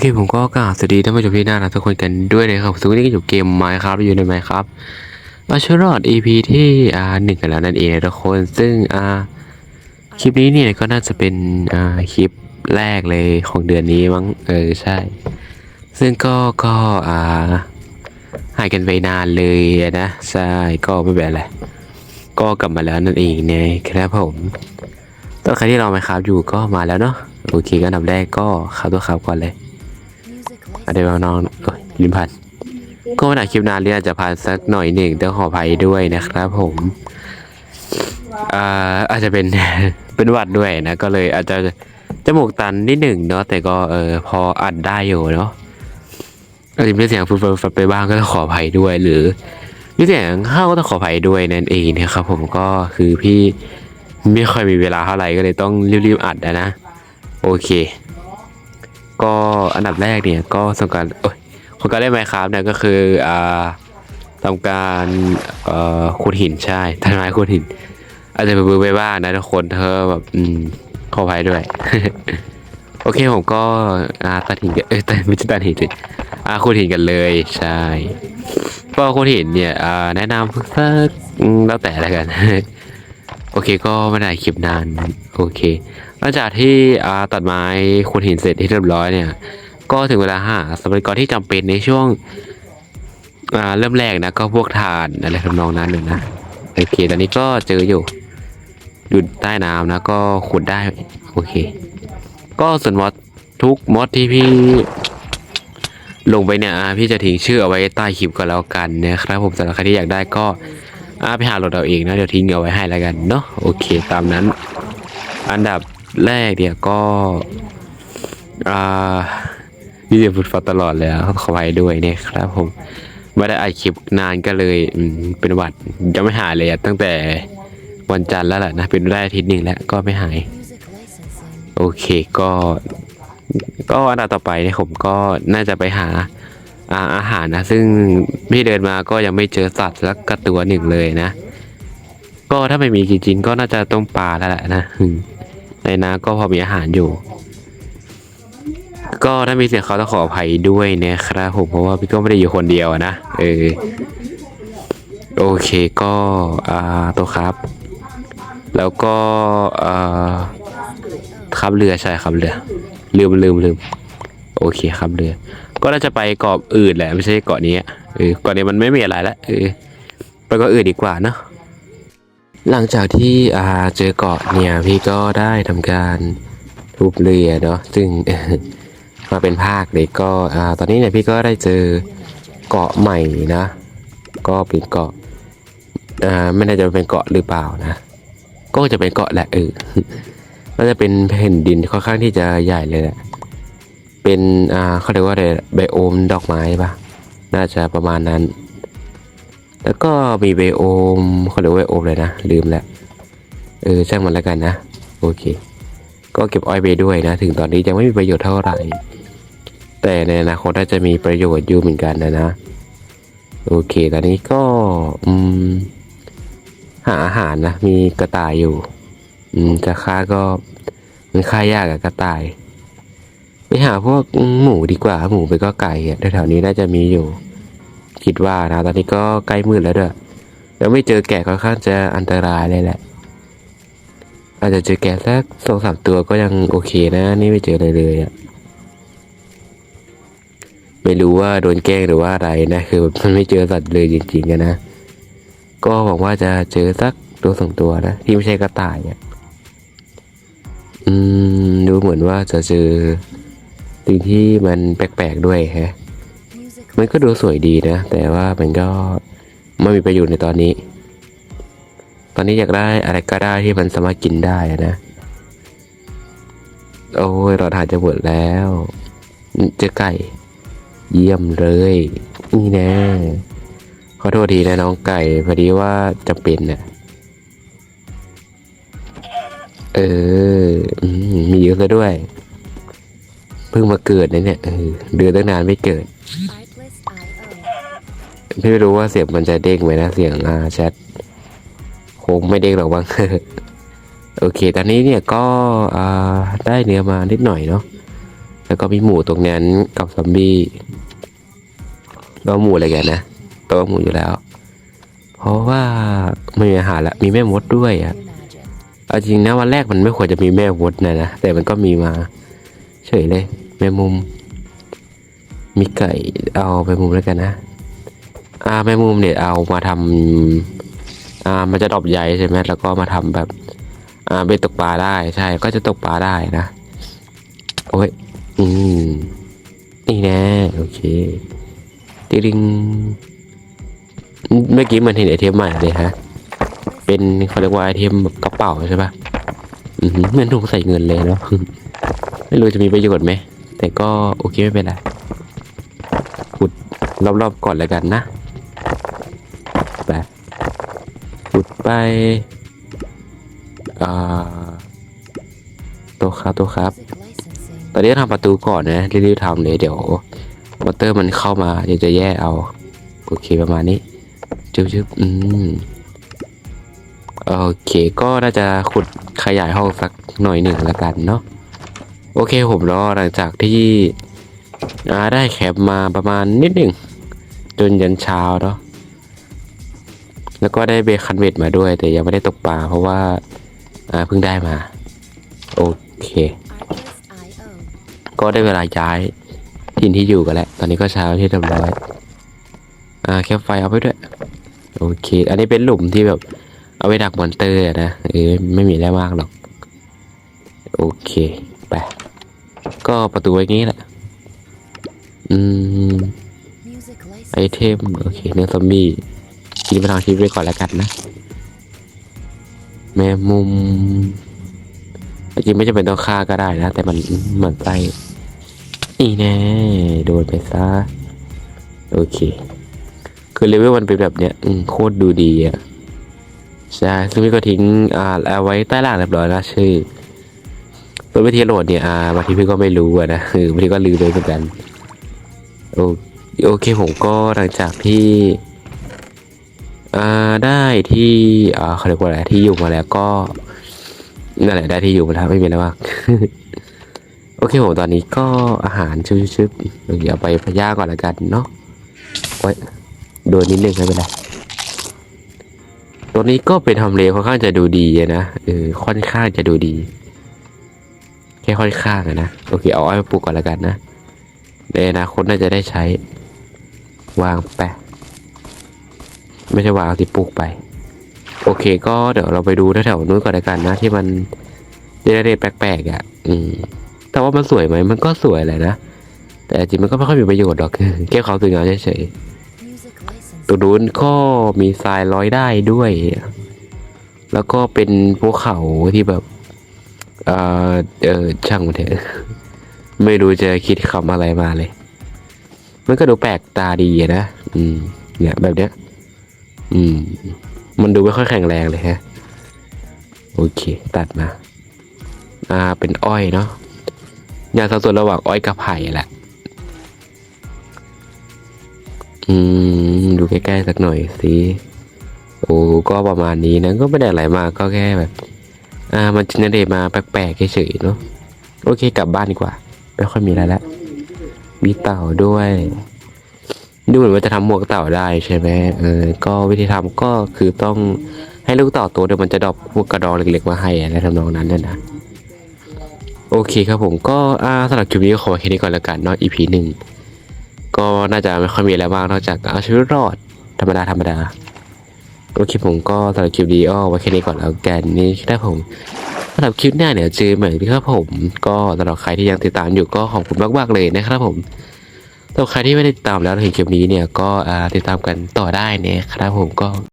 เคผมก็กราบสวัสดีท่านผู้ชมที่น่ารักทุกคนกันด้วยนะครับซึ่งวันนี้ก็อยู่เกมไมค์ครับอยู่ในไมค์ครับมาชรอด EP ที่อ่าหนึ่งกันแล้วนั่นเองนะทุกคนซึ่งอ่าคลิปนี้เนี่ยก็น่าจะเป็นอ่าคลิปแรกเลยของเดือนนี้มั้งเออใช่ ซึ่งก็ก็อ่าหายกันไปนานเลยนะใช่ก็ไม่เป็นไรก็กลับมาแล้วนั่นเองนะครับผมตอนใครที่รอไหมครับอยู่ก็มาแล้วเนาะโอเคก็อันดับแรกก็ข้าตัวครับก่อนเลย อเดี๋ยวน้องเอ้ยลิมพันก็มาถ่าคลิปนานเรียอาจจะผ่านสักหน่อยหนึ่งต้องขออภัยด้วยนะครับ ผมอ่าอาจจะเป็นเป็นหวัดด้วยนะก็เลยอาจจะจมูกตันนิดหนึ่งเนาะแต่ก็เออพออัดได้อยู่เนาะอาจจะมีเสียงฟูฟัดไปบ้างก็ต้องขออภัยด้วยหรือมีเสียงเข้าวก็ต้องขออภัยด้วยนั่นเองนะครับผมก็คือพี่ไม่ค่อยมีเวลาเท่าไหร่ก็เลยต้องรีบๆอัดนะ โอเค ก็อันดับแรกเนี่ยก็สำการเอ้ยของการเล่นไมครับเนี่ยก็คืออ่าทำการเอ่อขุดหินใช่ทำลายขุดหิน อาจจะเบื่อไปบ้างนะทุกคนเธอแบบอืมขออภัยด้วย โอเคผมก็อ่าตัดหินกันเอ้ยตัดไม่ใช่ตัดหินสิอ่าขุดหินกันเลยใช่ก็ขุดหินเนี่ยอ่าแนะนำสักแล้วแต่ล้วกัน โอเคก็ไม่ได้คลิปนาน โอเค หลังจากที่ตัดไม้ขุดหินเสร็จที่เรียบร้อยเนี่ย ก็ถึงเวลาหาทรัพยากรที่จำเป็นในช่วงเริ่มแรกนะก็พวกถ่านอะไรทำนองนั้นเลยนะโอเคตอนนี้ก็เจออยู่อยู่ใต้น้ำนะก็ขุดได้โอเค ก็ส่วนมอดทุกมอดที่พี่ลงไปเนี่ยพี่จะทิ้งชื่อเอาไว้ใต้คลิปก็แล้วกันนะครับผมสำหรับใครที่อยากได้ก็อ่าไปหาโหลดเอาเองนะเดี๋ยวทิ้งเอาไว้ให้แล้วกันเนาะโอเค ตามนั้น อันดับ แรกเนี่ยก็อ่ามีเสียงฟุดฟัดตลอดเลยอะขอไว้ด้วยเนี่ยครับผมไม่ได้อัดคลิปนานก็เลยอืเป็นหวัดยังไม่หายเลยตั้งแต่วันจันทร์แล้วแหละนะ เป็นได้อาทิตย์หนึ่งแล้วก็ไม่หาย โอเคก็ ก็อันดับต่อไปเนี่ยผมก็น่าจะไปหาอาอาหารนะ ซึ่งพี่เดินมาก็ยังไม่เจอสัตว์สักกระตัวหนึ่งเลยนะ ก็ถ้าไม่มีจริงๆก็น่าจะต้มปลาแล้วแหละนะ ในน้ำก็พอมีอาหารอยู่ ก็ถ้ามีเสียงเขาต้องขออภัยด้วยนะครับผมเพราะว่าพี่ก็ไม่ได้อยู่คนเดียวนะเออโอเคก็อ่าตัวครับ แล้วก็อ่าขับเรือใช่ขับเรือ ลืมลืมลืมโอเคครับเรือ ก็น่าจะไปเกาะอื่นแหละไม่ใช่เกาะนี้เออเกาะนี้มันไม่มีอะไรละเออไปเกาะอื่นดีกว่าเนาะ หลังจากที่อาเจอเกาะเนี่ยพี่ก็ได้ทำการทุบเรือเนาะซึ่งมาเป็นภาคเลยก็อ่าตอนนี้เนี่ยพี่ก็ได้เจอเกาะใหม่นะ ก็เป็นเกาะอ่าไม่แน่ใจว่าเป็นเกาะหรือเปล่านะ ก็จะเป็นเกาะแหละเออก็จะเป็นแผ่นดินค่อนข้างที่จะใหญ่เลยแหละเป็นอ่าเขาเรียกว่าอะไรไบโอมดอกไม้ปะน่าจะประมาณนั้น แล้วก็มีไบโอมเขาเรียกว่าไบโอมเลยนะ ลืมแล้วเออช่างมันแล้วกันนะ โอเค ก็เก็บอ้อยไปด้วยนะ ถึงตอนนี้ยังไม่มีประโยชน์เท่าไหร่ แต่ในอนาคตน่าจะมีประโยชน์อยู่เหมือนกันนะนะ โอเค ตอนนี้ก็อืมหาอาหารนะ มีกระต่ายอยู่ อืมจะฆ่าก็มันฆ่ายากกับกระต่าย ไปหาพวกหมูดีกว่า หมูไปก็ไก่แถวๆนี้น่าจะมีอยู่ คิดว่านะตอนนี้ก็ใกล้มืดแล้วด้วยแล้วไม่เจอแกะค่อนข้างจะอันตรายเลยแหละ อาจจะเจอแกะสักสองสามตัวก็ยังโอเคนะ นี่ไม่เจอเลยเลยอะไม่รู้ว่าโดนแกล้งหรือว่าอะไรนะ คือมันไม่เจอสัตว์เลยจริงๆอะนนะ ก็หวังว่าจะเจอสักตัวสองตัวนะ ที่ไม่ใช่กระต่ายอะอืม ดูเหมือนว่าจะเจอสิ่งที่มันแปลกๆด้วยแฮะ มันก็ดูสวยดีนะ แต่ว่ามันก็ไม่มีประโยชน์ในตอนนี้ ตอนนี้อยากได้อะไรก็ได้ที่มันสามารถกินได้นะ โอ้ยเราถ่ายจะหมดแล้ว เจอไก่ เยี่ยมเลย นี่แน่ขอโทษทีนะน้องไก่ พอดีว่าจำเป็นน่ะเออ มีเยอะซะด้วย เพิ่งมาเกิดนะเนี่ยเออเดือนตั้งนานไม่เกิด พี่ไม่รู้ว่าเสียงมันจะเด้งไหมนะเสียงอ่าแชทคงไม่เด้งหรอกบ้างโอเค ตอนนี้เนี่ยก็อ่าได้เนื้อมานิดหน่อยเนาะแล้วก็มีหมูตรงนั้นกับซอมบี้ก็หมูอะไรกันนะตัวหมูอยู่แล้ว เพราะว่าไม่มีอาหารละมีแม่มดด้วยอะเอาจริงนะวันแรกมันไม่ควรจะมีแม่มดนะนะแต่มันก็มีมา เฉยเลย แม่มุม มีไก่เอาไปมุมแล้วกันนะ อ่าแม่มุมเนี่ยเอามาทำอ่ามันจะดอบใยใช่ไหมแล้วก็มาทำแบบอ่าเบ็ดตกปลาได้ใช่ก็จะตกปลาได้นะโอ้ยอืมนี่แน่โอเคติริงเมื่อกี้มันเห็นไอเทมใหม่เลยฮะ เป็นเขาเรียกว่าไอเทมแบบกระเป๋าใช่ปะอือหือเหมือนถุงใส่เงินเลยเนาะไม่รู้จะมีประโยชน์ไหมแต่ก็โอเคไม่เป็นไรขุดรอบๆก่อนแล้วกันนะ ขุดไปอ่าตัวครับตัวครับ ตอนนี้ทำประตูก่อนนะรีบๆทำเลยเดี๋ยวมอเตอร์มันเข้ามาเดี๋ยวจะแย่เอา โอเคประมาณนี้จึ๊บๆอืมโอเค ก็น่าจะขุดขยายห้องสักหน่อยหนึ่งละกันเนาะโอเคผมรอหลังจากที่อ่าได้แคปมาประมาณนิดหนึ่งจนยันเช้าเนาะ แล้วก็ได้เบคันเวทมาด้วย แต่ยังไม่ได้ตกปลาเพราะว่าเพิ่งได้มา โอเค ก็ได้เวลาย้ายถิ่นที่อยู่กันแล้ว ตอนนี้ก็เช้าที่เรียบร้อยอ่าแคปไฟเอาไปด้วย โอเค อันนี้เป็นหลุมที่แบบ เอาไว้ดักมอนเตอร์นะเออไม่มีอะไรมากหรอก โอเค ไป ก็ประตูไว้งี้แหละ อืม ไอเทม โอเค เนื้อซอมบี้ กินไปทางชีวิตไปก่อนแล้วกันนะ แมงมุมจริงไม่จำเป็นต้องฆ่าก็ได้นะ แต่มันเหมือนไส้นี่แน่โดนไปซะโอเค คือเลเวลมันเป็นแบบเนี้ย อืมโคตรดูดีอะใช่ซึ่งพี่ก็ทิ้งอ่าเอาไว้ใต้ล่างเรียบร้อยแล้วชื่อส่วนวิธีโหลดเนี่ยอ่าบางทีพี่ก็ไม่รู้อะนะคือบางทีก็ลืมไปเหมือนกัน โอโอเคผมก็หลังจากที่ ได้ที่อ่าเขาเรียกว่าอะไรที่อยู่มาแล้วก็นั่นแหละได้ที่อยู่มาแล้วไม่มีอะไรมากโอเคผมตอนนี้ก็อาหารชุบๆเดี๋ยวไปพย่าก่อนละกันเนาะไว้โดนนิดนึงไม่เป็นไรตัวนี้ก็เป็นทำเลค่อนข้างจะดูดีนะเออค่อนข้างจะดูดี แค่ค่อนข้างนะโอเคเอาไว้ปปลูกก่อนล้วกันนะในอนาคตน่าจะได้ใช้ วางไปะ ไม่ใช่วางที่ปลูกไป โอเค ก็เดี๋ยวเราไปดูแถวๆนู้นก่อนละกันนะ ที่มันเดเรแปลกๆอะ อืมแต่ว่ามันสวยไหมมันก็สวยแหละนะ แต่จริงมันก็ไม่ค่อยมีประโยชน์หรอกแค่ความสวยงามเฉยๆตัวนู้นก็มีทรายร้อยได้ด้วย แล้วก็เป็นภูเขาที่แบบเออเออช่างมันเถอะไม่รู้จะคิดคำอะไรมาเลย มันก็ดูแปลกตาดีนะ อืม เนี่ยแบบเนี้ย อืม มันดูไม่ค่อยแข็งแรงเลยฮะ โอเค ตัดมา อ่า เป็นอ้อยเนาะอย่างสัดส่วนระหว่างอ้อยกับไผ่แหละ อืม ดูใกล้ๆสักหน่อยสิโอ้ก็ประมาณนี้นะ ก็ไม่ได้อะไรมากก็แค่แบบ อ่า มันจินเดตมาแปลกๆเฉยๆเนาะ โอเค กลับบ้านดีกว่า ไม่ค่อยมีอะไรแล้ว มีเต่าด้วย ดูเหมือนว่าจะทำหมวกเต่าได้ใช่ไหมเออ ก็วิธีทำก็คือต้องให้ลูกเต่าตัวเดียวมันจะดรอปพวกกระดองเล็กๆมาให้อะไรทำนองนั้นเนี่ยนะโอเคครับผมก็อ่าสำหรับคลิปนี้ก็ขอแค่นี้ก่อนแล้วกันเนาะ EP หนึ่งก็น่าจะไม่ค่อยมีอะไรมากนอกจากเอาชีวิตรอดธรรมดาธรรมดาโอเคผมก็สำหรับคลิปนี้อ้อไว้แค่นี้ก่อนแล้วกันนี่ครับผมสำหรับคลิปหน้าเนี่ยเจอใหม่ครับผม ก็สำหรับใครที่ยังติดตามอยู่ก็ขอบคุณมากๆเลยนะครับผม สำหรับใครที่ไม่ได้ติดตามแล้วเห็นคลิปนี้เนี่ยก็ติดตามกันต่อได้นะครับผมก็